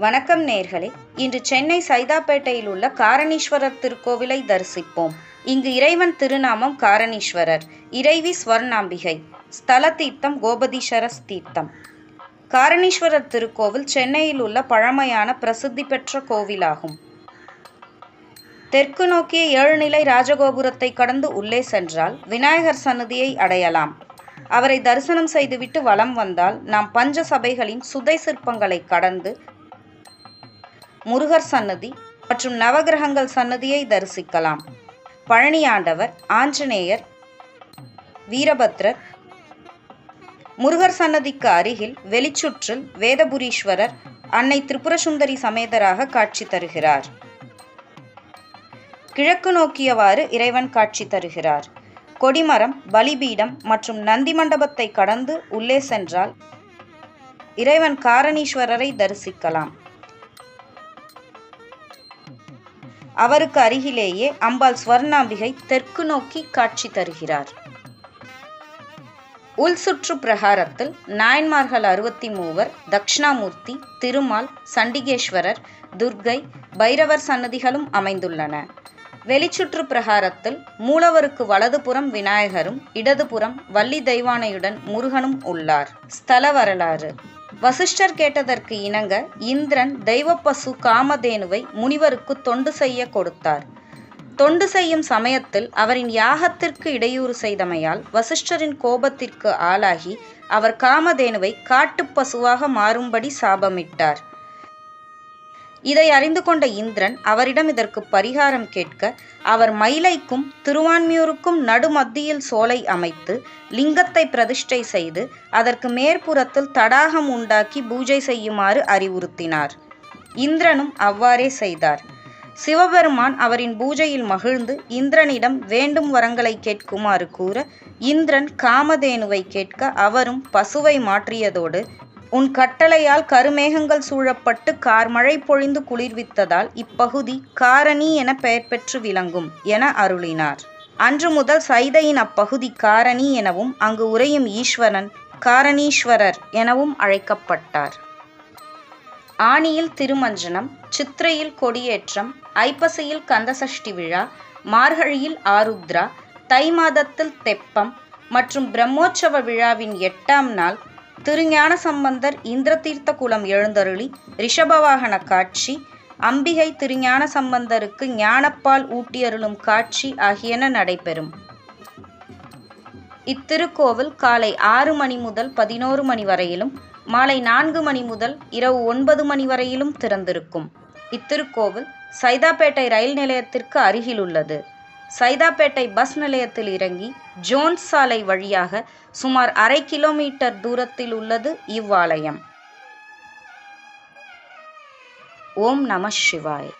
வணக்கம் நேர்களே. இன்று சென்னை சைதாப்பேட்டையில் உள்ள காரணீஸ்வரர் திருக்கோவிலை தரிசிப்போம். இங்கு இறைவன் திருநாமம் காரணீஸ்வரர். இறைவி ஸ்வர்ணாம்பிகை. ஸ்தல தீர்த்தம் கோபதீஸ்வரஸ் தீர்த்தம். காரணீஸ்வரர் திருக்கோவில் சென்னையில் உள்ள பழமையான பிரசித்தி பெற்ற கோவிலாகும். தெற்கு நோக்கிய ஏழுநிலை ராஜகோபுரத்தை கடந்து உள்ளே சென்றால் விநாயகர் சன்னதியை அடையலாம். அவரை தரிசனம் செய்துவிட்டு வலம் வந்தால் நாம் பஞ்ச சபைகளின் சுதை சிற்பங்களை கடந்து முருகர் சன்னதி மற்றும் நவகிரகங்கள் சன்னதியை தரிசிக்கலாம். பழனி ஆண்டவர் ஆஞ்சநேயர் வீரபத்ரர் முருகர் சன்னதிக்கு அருகில் வெளிச்சுற்றில் வேதபுரீஸ்வரர் அன்னை திரிபுரசுந்தரி சமேதராக காட்சி தருகிறார். கிழக்கு நோக்கியவாறு இறைவன் காட்சி தருகிறார். கொடிமரம் பலிபீடம் மற்றும் நந்தி மண்டபத்தை கடந்து உள்ளே சென்றால் இறைவன் காரணீஸ்வரரை தரிசிக்கலாம். அவருக்கு அருகிலேயே அம்பாள் ஸ்வர்ணாம்பிகை தெற்கு நோக்கி காட்சி தருகிறார். உள் சுற்று பிரகாரத்தில் நாயன்மார்கள் அறுபத்தி மூவர் தக்ஷணாமூர்த்தி திருமால் சண்டிகேஸ்வரர் துர்க்கை பைரவர் சன்னதிகளும் அமைந்துள்ளன. வெளிச்சுற்று பிரகாரத்தில் மூலவருக்கு வலதுபுறம் விநாயகரும் இடதுபுறம் வள்ளி தெய்வானையுடன் முருகனும் உள்ளார். ஸ்தல வரலாறு. வசிஷ்டர் கேட்டதற்கு இணங்க இந்திரன் தெய்வப்பசு காமதேனுவை முனிவருக்கு தொண்டு செய்ய கொடுத்தார். தொண்டு செய்யும் சமயத்தில் அவரின் யாகத்திற்கு இடையூறு செய்தமையால் வசிஷ்டரின் கோபத்திற்கு ஆளாகி அவர் காமதேனுவை காட்டுப்பசுவாக மாறும்படி சாபமிட்டார். இதை அறிந்து கொண்ட இந்திரன் அவரிடம் இதற்கு பரிகாரம் கேட்க அவர் மயிலைக்கும் திருவான்மியூருக்கும் நடுமத்தியில் சோலை அமைத்து லிங்கத்தை பிரதிஷ்டை செய்து அதற்கு மேற்புறத்தில் தடாகம் உண்டாக்கி பூஜை செய்யுமாறு அறிவுறுத்தினார். இந்திரனும் அவ்வாறே செய்தார். சிவபெருமான் அவரின் பூஜையில் மகிழ்ந்து இந்திரனிடம் வேண்டும் வரங்களை கேட்குமாறு கூற இந்திரன் காமதேனுவை கேட்க அவரும் பசுவை மாற்றியதோடு உன் கட்டளையால் கருமேகங்கள் சூழப்பட்டு கார்மழை பொழிந்து குளிர்வித்ததால் இப்பகுதி காரணி என பெயர் பெற்று விளங்கும் என அருளினார். அன்று முதல் சைதையின் அப்பகுதி காரணி எனவும் அங்கு உறையும் ஈஸ்வரன் காரணீஸ்வரர் எனவும் அழைக்கப்பட்டார். ஆணியில் திருமஞ்சனம் சித்திரையில் கொடியேற்றம் ஐப்பசியில் கந்தசஷ்டி விழா மார்கழியில் ஆருத்ரா தை மாதத்தில் தெப்பம் மற்றும் பிரம்மோற்சவ விழாவின் எட்டாம் நாள் திருஞான சம்பந்தர் இந்திரதீர்த்த குலம் எழுந்தருளி ரிஷபவாகன காட்சி அம்பிகை திருஞான சம்பந்தருக்கு ஞானப்பால் ஊட்டியருளும் காட்சி ஆகியன நடைபெறும். இத்திருக்கோவில் காலை ஆறு மணி முதல் பதினோரு மணி வரையிலும் மாலை நான்கு மணி முதல் இரவு ஒன்பது மணி வரையிலும் திறந்திருக்கும். இத்திருக்கோவில் சைதாப்பேட்டை ரயில் நிலையத்திற்கு அருகில் உள்ளது. சைதாப்பேட்டை பஸ் நிலையத்தில் இறங்கி ஜோன்ஸ் சாலை வழியாக சுமார் அரை கிலோமீட்டர் தூரத்தில் உள்ளது இவ்வாலயம். ஓம் நம சிவாய்.